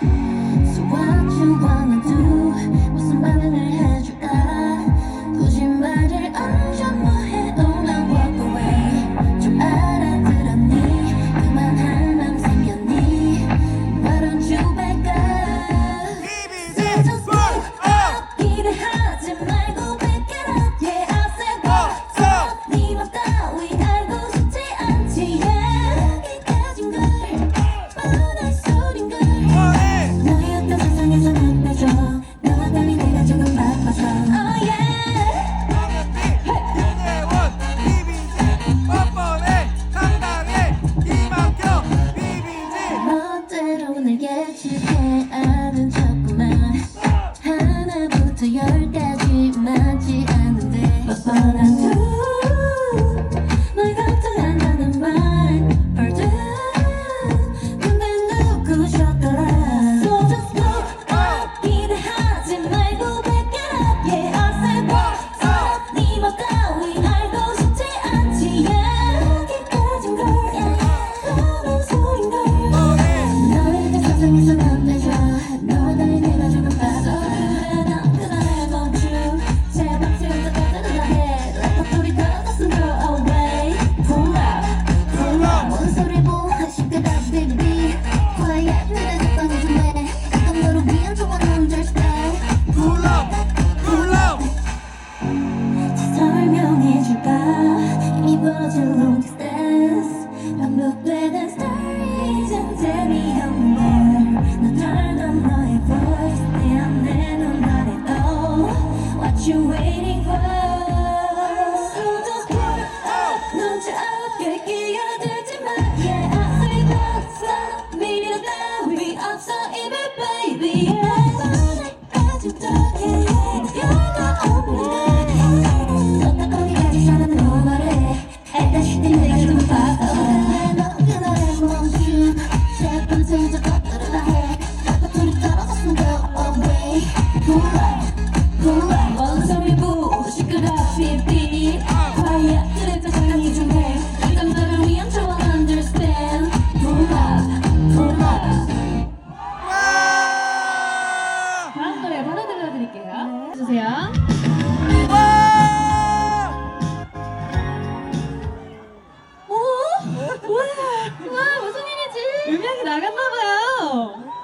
Thank you. 다음 노래 바로 들려드릴게요. 주세요. 오? 뭐야? 와 무슨 일이지? 음향이 나갔나봐요.